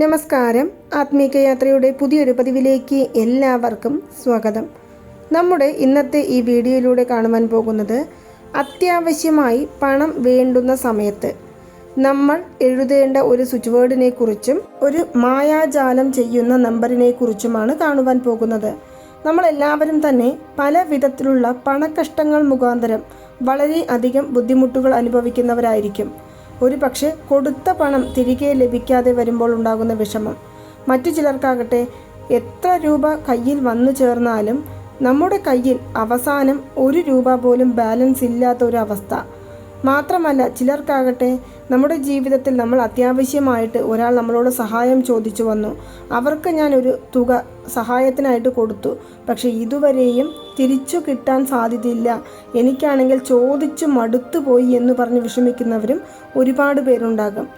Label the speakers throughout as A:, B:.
A: നമസ്കാരം. ആത്മീക യാത്രയുടെ പുതിയൊരു പതിവിലേക്ക് എല്ലാവർക്കും സ്വാഗതം. നമ്മുടെ ഇന്നത്തെ ഈ വീഡിയോയിലൂടെ കാണുവാൻ പോകുന്നത് അത്യാവശ്യമായി പണം വേണ്ടുന്ന സമയത്ത് നമ്മൾ എഴുതേണ്ട ഒരു സ്വിച്ച് വേർഡിനെ കുറിച്ചും ഒരു മായാജാലം ചെയ്യുന്ന നമ്പറിനെ കുറിച്ചുമാണ് കാണുവാൻ പോകുന്നത്. നമ്മളെല്ലാവരും തന്നെ പല വിധത്തിലുള്ള പണക്കഷ്ടങ്ങൾ മുഖാന്തരം വളരെ അധികം ബുദ്ധിമുട്ടുകൾ അനുഭവിക്കുന്നവരായിരിക്കും. ഒരു പക്ഷേ കൊടുത്ത പണം തിരികെ ലഭിക്കാതെ വരുമ്പോൾ ഉണ്ടാകുന്ന വിഷമം. മറ്റു ചിലർക്കാകട്ടെ എത്ര രൂപ കയ്യിൽ വന്നു ചേർന്നാലും നമ്മുടെ കയ്യിൽ അവസാനം ഒരു രൂപ പോലും ബാലൻസ് ഇല്ലാത്ത ഒരു അവസ്ഥ. മാത്രമല്ല ചിലർക്കാകട്ടെ നമ്മുടെ ജീവിതത്തിൽ നമ്മൾ അത്യാവശ്യമായിട്ട് ഒരാൾ നമ്മളോട് സഹായം ചോദിച്ചു വന്നു. അവർക്ക് ഞാൻ ഒരു തുക സഹായത്തിനായിട്ട് കൊടുത്തു. പക്ഷേ ഇതുവരെയും തിരിച്ചു കിട്ടാൻ സാധ്യതയില്ല. എനിക്കാണെങ്കിൽ ചോദിച്ചു മടുത്തു പോയി എന്ന് പറഞ്ഞ് വിഷമിക്കുന്നവരും ഒരുപാട് പേരുണ്ടാകും.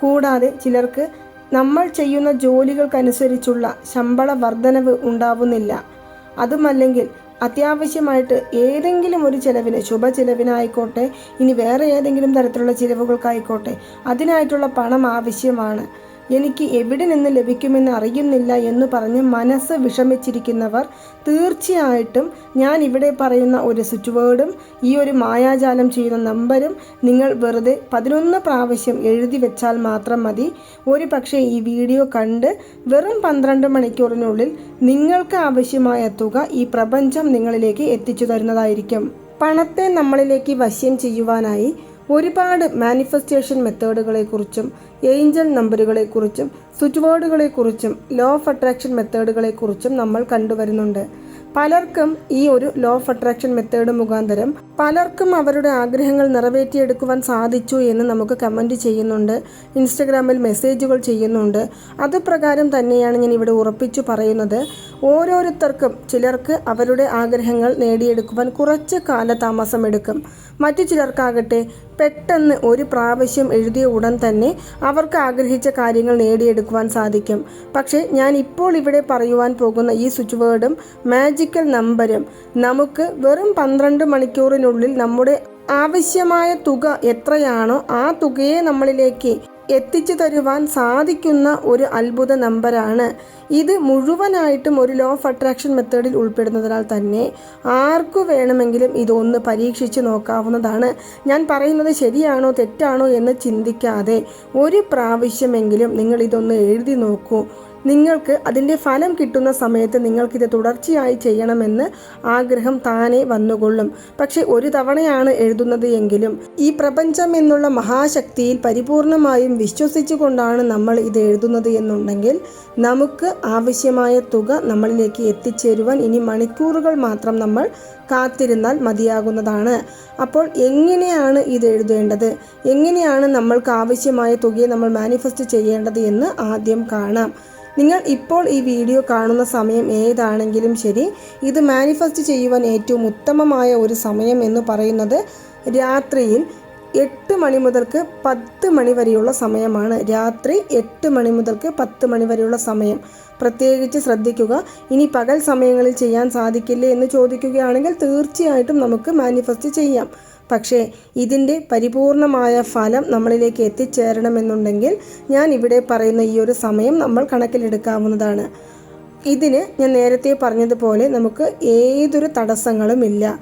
A: കൂടാതെ ചിലർക്ക് നമ്മൾ ചെയ്യുന്ന ജോലികൾക്കനുസരിച്ചുള്ള ശമ്പള വർധനവ് ഉണ്ടാവുന്നില്ല. അതുമല്ലെങ്കിൽ അത്യാവശ്യമായിട്ട് ഏതെങ്കിലും ഒരു ചിലവിന് ശുഭ ചിലവിനായിക്കോട്ടെ ഇനി വേറെ ഏതെങ്കിലും തരത്തിലുള്ള ചിലവുകൾക്കായിക്കോട്ടെ അതിനായിട്ടുള്ള പണം ആവശ്യമാണ്. എനിക്ക് എവിടെ നിന്ന് ലഭിക്കുമെന്ന് അറിയുന്നില്ല എന്ന് പറഞ്ഞ് മനസ്സ് വിഷമിച്ചിരിക്കുന്നവർ തീർച്ചയായിട്ടും ഞാൻ ഇവിടെ പറയുന്ന ഒരു സ്വിച്ച് വേർഡും ഈ ഒരു മായാജാലം ചെയ്യുന്ന നമ്പരും നിങ്ങൾ വെറുതെ പതിനൊന്ന് പ്രാവശ്യം എഴുതി വെച്ചാൽ മാത്രം മതി. ഒരു പക്ഷേ ഈ വീഡിയോ കണ്ട് വെറും പന്ത്രണ്ട് മണിക്കൂറിനുള്ളിൽ നിങ്ങൾക്ക് ആവശ്യമായ തുക ഈ പ്രപഞ്ചം നിങ്ങളിലേക്ക് എത്തിച്ചു തരുന്നതായിരിക്കും. പണത്തെ നമ്മളിലേക്ക് വശ്യം ചെയ്യുവാനായി ഒരുപാട് മാനിഫെസ്റ്റേഷൻ മെത്തേഡുകളെക്കുറിച്ചും ഏഞ്ചൽ നമ്പറുകളെക്കുറിച്ചും സ്വിച്ച് ബോർഡുകളെക്കുറിച്ചും ലോ ഓഫ് അട്രാക്ഷൻ മെത്തേഡുകളെക്കുറിച്ചും നമ്മൾ കണ്ടുവരുന്നുണ്ട്. പലർക്കും ഈ ഒരു ലോ ഓഫ് അട്രാക്ഷൻ മെത്തേഡ് മുഖാന്തരം പലർക്കും അവരുടെ ആഗ്രഹങ്ങൾ നിറവേറ്റിയെടുക്കുവാൻ സാധിച്ചു എന്ന് നമുക്ക് കമന്റ് ചെയ്യുന്നുണ്ട്. ഇൻസ്റ്റഗ്രാമിൽ മെസ്സേജുകൾ ചെയ്യുന്നുണ്ട്. അതുപ്രകാരം തന്നെയാണ് ഞാൻ ഇവിടെ ഉറപ്പിച്ചു പറയുന്നത്. ഓരോരുത്തർക്കും ചിലർക്ക് അവരുടെ ആഗ്രഹങ്ങൾ നേടിയെടുക്കുവാൻ കുറച്ച് കാലതാമസം എടുക്കും. മറ്റു ചിലർക്കാകട്ടെ പെട്ടെന്ന് ഒരു പ്രാവശ്യം എഴുതിയ ഉടൻ തന്നെ അവർക്ക് ആഗ്രഹിച്ച കാര്യങ്ങൾ നേടിയെടുക്കുവാൻ സാധിക്കും. പക്ഷേ ഞാൻ ഇപ്പോൾ ഇവിടെ പറയുവാൻ പോകുന്ന ഈ സ്വിച്ച് വേർഡും മാജിക്കൽ നമ്പരും നമുക്ക് വെറും പന്ത്രണ്ട് മണിക്കൂറിനുള്ളിൽ നമ്മുടെ ആവശ്യമായ തുക എത്രയാണോ ആ തുകയെ നമ്മളിലേക്ക് എത്തിച്ചു തരുവാൻ സാധിക്കുന്ന ഒരു അത്ഭുത നമ്പറാണ് ഇത് മുഴുവനായിട്ടും ഒരു ലോ ഓഫ് അട്രാക്ഷൻ മെത്തേഡിൽ ഉൾപ്പെടുന്നതിനാൽ തന്നെ ആർക്കു വേണമെങ്കിലും ഇതൊന്ന് പരീക്ഷിച്ച് നോക്കാവുന്നതാണ്. ഞാൻ പറയുന്നത് ശരിയാണോ തെറ്റാണോ എന്ന് ചിന്തിക്കാതെ ഒരു പ്രാവശ്യമെങ്കിലും നിങ്ങൾ ഇതൊന്ന് എഴുതി നോക്കൂ. നിങ്ങൾക്ക് അതിന്റെ ഫലം കിട്ടുന്ന സമയത്ത് നിങ്ങൾക്കിത് തുടർച്ചയായി ചെയ്യണമെന്ന് ആഗ്രഹം താനെ വന്നുകൊള്ളും. പക്ഷെ ഒരു തവണയാണ് എഴുതുന്നത് എങ്കിലും ഈ പ്രപഞ്ചം എന്നുള്ള മഹാശക്തിയിൽ പരിപൂർണമായും വിശ്വസിച്ചുകൊണ്ടാണ് നമ്മൾ ഇത് എഴുതുന്നത് എന്നുണ്ടെങ്കിൽ നമുക്ക് ആവശ്യമായ തുക നമ്മളിലേക്ക് എത്തിച്ചേരുവാൻ ഇനി മണിക്കൂറുകൾ മാത്രം നമ്മൾ കാത്തിരുന്നാൽ മതിയാകുന്നതാണ്. അപ്പോൾ എങ്ങനെയാണ് ഇത് എഴുതേണ്ടത്? എങ്ങനെയാണ് നമ്മൾക്ക് ആവശ്യമായ തുകയെ നമ്മൾ മാനിഫെസ്റ്റ് ചെയ്യേണ്ടത് എന്ന് ആദ്യം കാണാം. നിങ്ങൾ ഇപ്പോൾ ഈ വീഡിയോ കാണുന്ന സമയം ഏതാണെങ്കിലും ശരി. ഇത് മാനിഫെസ്റ്റ് ചെയ്യുവാൻ ഏറ്റവും ഉത്തമമായ ഒരു സമയം എന്ന് പറയുന്നത് രാത്രിയിൽ എട്ട് മണി മുതൽക്ക് പത്ത് മണി വരെയുള്ള സമയമാണ്. രാത്രി എട്ട് മണി മുതൽക്ക് പത്ത് മണി വരെയുള്ള സമയം. പ്രത്യേകിച്ച് ശ്രദ്ധിക്കുക. ഇനി പകൽ സമയങ്ങളിൽ ചെയ്യാൻ സാധിക്കില്ലേ എന്ന് ചോദിക്കുകയാണെങ്കിൽ തീർച്ചയായിട്ടും നമുക്ക് മാനിഫെസ്റ്റ് ചെയ്യാം. പക്ഷേ ഇതിന്റെ പരിപൂർണമായ ഫലം നമ്മളിലേക്ക് എത്തിച്ചേരണമെന്നുണ്ടെങ്കിൽ ഞാൻ ഇവിടെ പറയുന്ന ഈ ഒരു സമയം നമ്മൾ കണക്കിലെടുക്കാവുന്നതാണ്. ഇതിന് ഞാൻ നേരത്തെ പറഞ്ഞതുപോലെ നമുക്ക് ഏതൊരു തടസ്സങ്ങളുമില്ല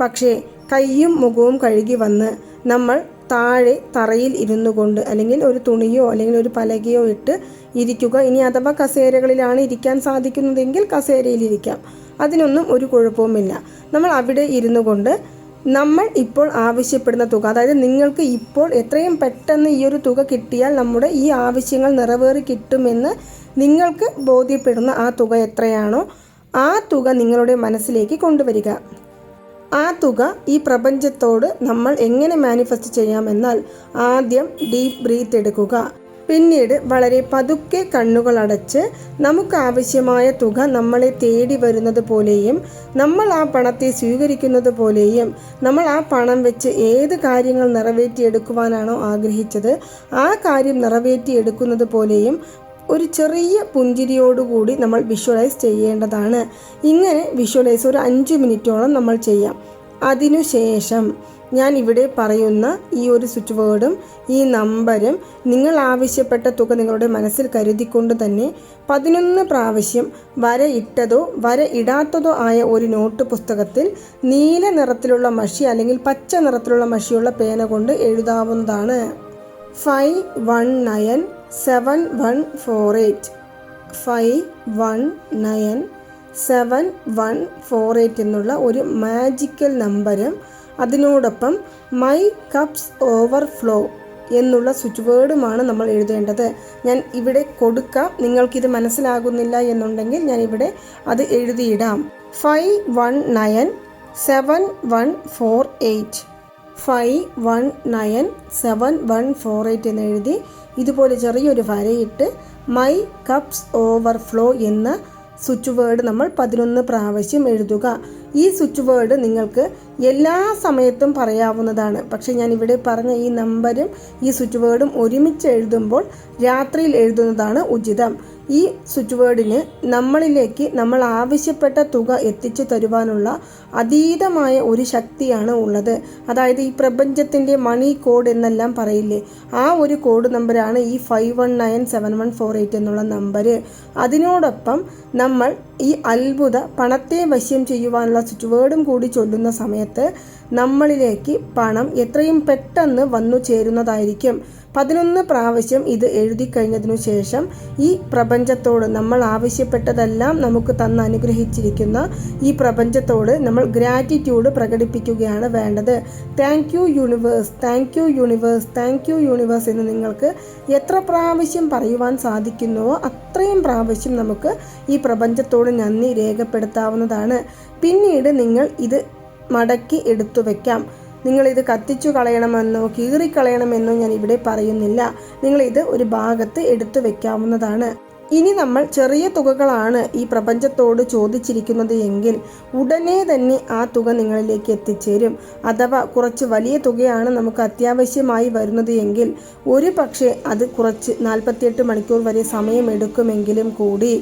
A: പക്ഷേ കൈയും മുഖവും കഴുകി വന്ന് നമ്മൾ താഴെ തറയിൽ ഇരുന്നു കൊണ്ട് അല്ലെങ്കിൽ ഒരു തുണിയോ അല്ലെങ്കിൽ ഒരു പലകയോ ഇട്ട് ഇരിക്കുക. ഇനി അഥവാ കസേരകളിലാണ് ഇരിക്കാൻ സാധിക്കുന്നതെങ്കിൽ കസേരയിൽ ഇരിക്കാം. അതിനൊന്നും ഒരു കുഴപ്പവുമില്ല. നമ്മൾ അവിടെ ഇരുന്നു കൊണ്ട് നമ്മൾ ഇപ്പോൾ ആവശ്യപ്പെടുന്ന തുക അതായത് നിങ്ങൾക്ക് ഇപ്പോൾ എത്രയും പെട്ടെന്ന് ഈ ഒരു തുക കിട്ടിയാൽ നമ്മുടെ ഈ ആവശ്യങ്ങൾ നിറവേറി കിട്ടുമെന്ന് നിങ്ങൾക്ക് ബോധ്യപ്പെടുന്ന ആ തുക എത്രയാണോ ആ തുക നിങ്ങളുടെ മനസ്സിലേക്ക് കൊണ്ടുവരിക. ആ തുക ഈ പ്രപഞ്ചത്തോട് നമ്മൾ എങ്ങനെ മാനിഫെസ്റ്റ് ചെയ്യാമെന്നാൽ ആദ്യം ഡീപ്പ് ബ്രീത്ത് എടുക്കുക. പിന്നീട് വളരെ പതുക്കെ കണ്ണുകളടച്ച് നമുക്ക് ആവശ്യമായ തുക നമ്മളെ തേടി വരുന്നത് പോലെയും നമ്മൾ ആ പണത്തെ സ്വീകരിക്കുന്നത് പോലെയും നമ്മൾ ആ പണം വെച്ച് ഏത് കാര്യങ്ങൾ നിറവേറ്റിയെടുക്കുവാനാണോ ആഗ്രഹിച്ചത് ആ കാര്യം നിറവേറ്റിയെടുക്കുന്നത് പോലെയും ഒരു ചെറിയ പുഞ്ചിരിയോടുകൂടി നമ്മൾ വിഷ്വലൈസ് ചെയ്യേണ്ടതാണ്. ഇങ്ങനെ വിഷ്വലൈസ് ഒരു അഞ്ച് മിനിറ്റോളം നമ്മൾ ചെയ്യാം. അതിനുശേഷം ഞാൻ ഇവിടെ പറയുന്ന ഈ ഒരു സ്വിച്ച് വേർഡും ഈ നമ്പരും നിങ്ങൾ ആവശ്യപ്പെട്ട തുക നിങ്ങളുടെ മനസ്സിൽ കരുതിക്കൊണ്ട് തന്നെ പതിനൊന്ന് പ്രാവശ്യം വര ഇട്ടതോ വര ഇടാത്തതോ ആയ ഒരു നോട്ട് പുസ്തകത്തിൽ നീല നിറത്തിലുള്ള മഷി അല്ലെങ്കിൽ പച്ച നിറത്തിലുള്ള മഷിയുള്ള പേന കൊണ്ട് എഴുതാവുന്നതാണ്. Five one nine seven one four eight five one nine seven one four eight എന്നുള്ള ഒരു മാജിക്കൽ നമ്പരും അതിനോടൊപ്പം മൈ കപ്സ് ഓവർഫ്ലോ എന്നുള്ള സ്വിച്ച് വേർഡുമാണ് നമ്മൾ എഴുതേണ്ടത്. ഞാൻ ഇവിടെ കൊടുക്കാം. നിങ്ങൾക്കിത് മനസ്സിലാകുന്നില്ല എന്നുണ്ടെങ്കിൽ ഞാൻ ഇവിടെ അത് എഴുതിയിടാം. Five one nine seven one four eight five one nine seven one four eight എന്ന് എഴുതി ഇതുപോലെ ചെറിയൊരു വരയിട്ട് മൈ കപ്സ് ഓവർഫ്ലോ എന്ന സ്വിച്ച് വേർഡ് നമ്മൾ പതിനൊന്ന് പ്രാവശ്യം എഴുതുക. ഈ സ്വിച്ച് വേർഡ് നിങ്ങൾക്ക് എല്ലാ സമയത്തും പറയാവുന്നതാണ്. പക്ഷേ ഞാൻ ഇവിടെ പറഞ്ഞ ഈ നമ്പരും ഈ സ്വിച്ച് വേർഡും ഒരുമിച്ച് എഴുതുമ്പോൾ രാത്രിയിൽ എഴുതുന്നതാണ് ഉചിതം. ഈ സ്വിച്ച് വേർഡിന് നമ്മളിലേക്ക് നമ്മൾ ആവശ്യപ്പെട്ട തുക എത്തിച്ചു തരുവാനുള്ള അതീതമായ ഒരു ശക്തിയാണ് ഉള്ളത്. അതായത് ഈ പ്രപഞ്ചത്തിന്റെ മണി കോഡ് എന്നെല്ലാം പറയില്ലേ? ആ ഒരു കോഡ് നമ്പറാണ് ഈ five one nine seven one four eight എന്നുള്ള നമ്പർ അതിനോടൊപ്പം നമ്മൾ ഈ അത്ഭുത പണത്തെ വശ്യം ചെയ്യുവാനുള്ള സ്വിച്ച് വേർഡും കൂടി ചൊല്ലുന്ന സമയത്ത് നമ്മളിലേക്ക് പണം എത്രയും പെട്ടെന്ന് വന്നു ചേരുന്നതായിരിക്കും. പതിനൊന്ന് പ്രാവശ്യം ഇത് എഴുതി കഴിഞ്ഞതിനു ശേഷം ഈ പ്രപഞ്ചത്തോട് നമ്മൾ ആവശ്യപ്പെട്ടതെല്ലാം നമുക്ക് തന്ന് അനുഗ്രഹിച്ചിരിക്കുന്ന ഈ പ്രപഞ്ചത്തോട് നമ്മൾ ഗ്രാറ്റിറ്റ്യൂഡ് പ്രകടിപ്പിക്കുകയാണ് വേണ്ടത്. Thank you universe thank you universe thank you universe എന്ന് നിങ്ങൾക്ക് എത്ര പ്രാവശ്യം പറയുവാൻ സാധിക്കുന്നുവോ അത്രയും പ്രാവശ്യം നമുക്ക് ഈ പ്രപഞ്ചത്തോട് നന്ദി രേഖപ്പെടുത്താവുന്നതാണ്. പിന്നീട് നിങ്ങൾ ഇത് മടക്കി എടുത്തു വയ്ക്കാം നിങ്ങളിത് കത്തിച്ചു കളയണമെന്നോ കീറിക്കളയണമെന്നോ ഞാൻ ഇവിടെ പറയുന്നില്ല. നിങ്ങളിത് ഒരു ഭാഗത്ത് എടുത്തു വെക്കാവുന്നതാണ്. ഇനി നമ്മൾ ചെറിയ തുകകളാണ് ഈ പ്രപഞ്ചത്തോട് ചോദിച്ചിരിക്കുന്നത് എങ്കിൽ ഉടനെ തന്നെ ആ തുക നിങ്ങളിലേക്ക് എത്തിച്ചേരും. അഥവാ കുറച്ച് വലിയ തുകയാണ് നമുക്ക് അത്യാവശ്യമായി വരുന്നത് എങ്കിൽ ഒരു പക്ഷേ അത് കുറച്ച് നാൽപ്പത്തിയെട്ട് മണിക്കൂർ വരെ സമയമെടുക്കുമെങ്കിലും കൂടി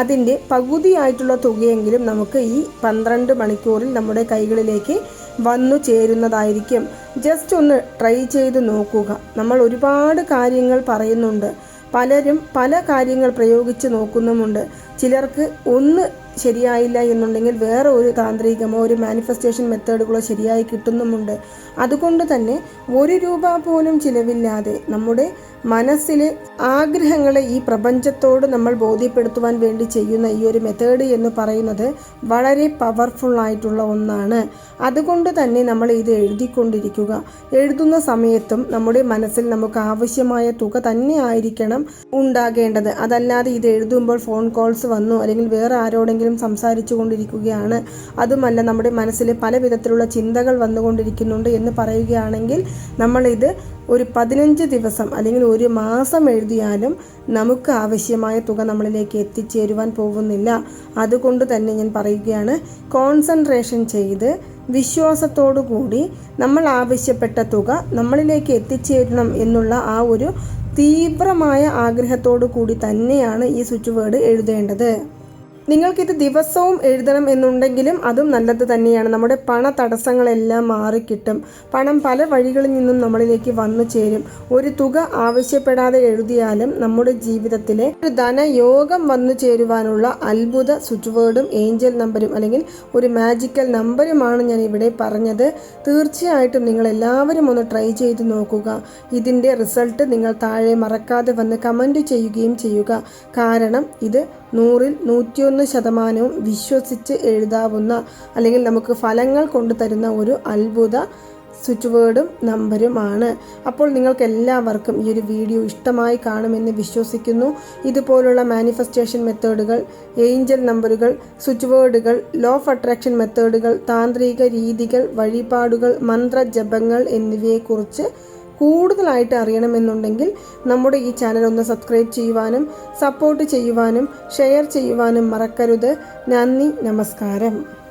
A: അതിന്റെ പകുതിയായിട്ടുള്ള തുകയെങ്കിലും നമുക്ക് ഈ പന്ത്രണ്ട് മണിക്കൂറിൽ നമ്മുടെ കൈകളിലേക്ക് വന്നു ചേരുന്നതായിരിക്കും. ജസ്റ്റ് ഒന്ന് ട്രൈ ചെയ്ത് നോക്കുക. നമ്മൾ ഒരുപാട് കാര്യങ്ങൾ പറയുന്നുണ്ട്. പലരും പല കാര്യങ്ങൾ പ്രയോഗിച്ച് നോക്കുന്നുമുണ്ട്. ചിലർക്ക് ഒന്ന് ശരിയായില്ല എന്നുണ്ടെങ്കിൽ വേറെ ഒരു താന്ത്രികമോ ഒരു മാനിഫെസ്റ്റേഷൻ മെത്തേഡുകളോ ശരിയായി കിട്ടുന്നുമുണ്ട്. അതുകൊണ്ട് തന്നെ ഒരു രൂപ പോലും ചിലവില്ലാതെ നമ്മുടെ മനസ്സിലെ ആഗ്രഹങ്ങളെ ഈ പ്രപഞ്ചത്തോട് നമ്മൾ ബോധ്യപ്പെടുത്തുവാൻ വേണ്ടി ചെയ്യുന്ന ഈ ഒരു മെത്തേഡ് എന്ന് പറയുന്നത് വളരെ പവർഫുൾ ആയിട്ടുള്ള ഒന്നാണ്. അതുകൊണ്ട് തന്നെ നമ്മൾ ഇത് എഴുതിക്കൊണ്ടിരിക്കുക. എഴുതുന്ന സമയത്തും നമ്മുടെ മനസ്സിൽ നമുക്ക് ആവശ്യമായ തുക തന്നെ ആയിരിക്കണം ഉണ്ടാകേണ്ടത്. അതല്ലാതെ ഇത് എഴുതുമ്പോൾ ഫോൺ കോൾസ് വന്നു അല്ലെങ്കിൽ വേറെ ആരോടെങ്കിലും സംസാരിച്ചു കൊണ്ടിരിക്കുകയാണ് അതുമല്ല നമ്മുടെ മനസ്സിൽ പല വിധത്തിലുള്ള ചിന്തകൾ വന്നുകൊണ്ടിരിക്കുന്നുണ്ട് എന്ന് പറയുകയാണെങ്കിൽ നമ്മളിത് ഒരു പതിനഞ്ച് ദിവസം അല്ലെങ്കിൽ ഒരു മാസം എഴുതിയാലും നമുക്ക് ആവശ്യമായ തുക നമ്മളിലേക്ക് എത്തിച്ചേരുവാൻ പോകുന്നില്ല. അതുകൊണ്ട് തന്നെ ഞാൻ പറയുകയാണ് കോൺസെൻട്രേഷൻ ചെയ്ത് വിശ്വാസത്തോടു കൂടി നമ്മൾ ആവശ്യപ്പെട്ട തുക നമ്മളിലേക്ക് എത്തിച്ചേരണം എന്നുള്ള ആ ഒരു തീവ്രമായ ആഗ്രഹത്തോടു കൂടി തന്നെയാണ് ഈ സ്വിച്ച് വേർഡ് എഴുതേണ്ടത്. നിങ്ങൾക്കിത് ദിവസവും എഴുതണം എന്നുണ്ടെങ്കിലും അതും നല്ലത് തന്നെയാണ്. നമ്മുടെ പണ തടസ്സങ്ങളെല്ലാം മാറിക്കിട്ടും. പണം പല വഴികളിൽ നിന്നും നമ്മളിലേക്ക് വന്നു ചേരും. ഒരു തുക ആവശ്യപ്പെടാതെ എഴുതിയാലും നമ്മുടെ ജീവിതത്തിലെ ഒരു ധനയോഗം വന്നു ചേരുവാനുള്ള അത്ഭുത സ്വിച്ച് വേർഡും ഏഞ്ചൽ നമ്പരും അല്ലെങ്കിൽ ഒരു മാജിക്കൽ നമ്പരുമാണ് ഞാൻ ഇവിടെ പറഞ്ഞത്. തീർച്ചയായിട്ടും നിങ്ങൾ എല്ലാവരും ഒന്ന് ട്രൈ ചെയ്ത് നോക്കുക. ഇതിന്റെ റിസൾട്ട് നിങ്ങൾ താഴെ മറക്കാതെ വന്ന് കമന്റ് ചെയ്യുകയും ചെയ്യുക. കാരണം ഇത് നൂറിൽ നൂറ്റിയൊന്ന് ശതമാനവും വിശ്വസിച്ച് എഴുതാവുന്ന അല്ലെങ്കിൽ നമുക്ക് ഫലങ്ങൾ കൊണ്ടു തരുന്ന ഒരു അത്ഭുത സ്വിച്ച് വേർഡും നമ്പരുമാണ്. അപ്പോൾ നിങ്ങൾക്ക് എല്ലാവർക്കും ഈ ഒരു വീഡിയോ ഇഷ്ടമായി കാണുമെന്ന് വിശ്വസിക്കുന്നു. ഇതുപോലുള്ള മാനിഫെസ്റ്റേഷൻ മെത്തേഡുകൾ ഏഞ്ചൽ നമ്പറുകൾ സ്വിച്ച് വേർഡുകൾ ലോ ഓഫ് അട്രാക്ഷൻ മെത്തേഡുകൾ താന്ത്രിക രീതികൾ വഴിപാടുകൾ മന്ത്രജപങ്ങൾ എന്നിവയെക്കുറിച്ച് കൂടുതലായിട്ട് അറിയണമെന്നുണ്ടെങ്കിൽ നമ്മുടെ ഈ ചാനൽ ഒന്ന് സബ്സ്ക്രൈബ് ചെയ്യുവാനും സപ്പോർട്ട് ചെയ്യുവാനും ഷെയർ ചെയ്യുവാനും മറക്കരുത്. നന്ദി നമസ്കാരം.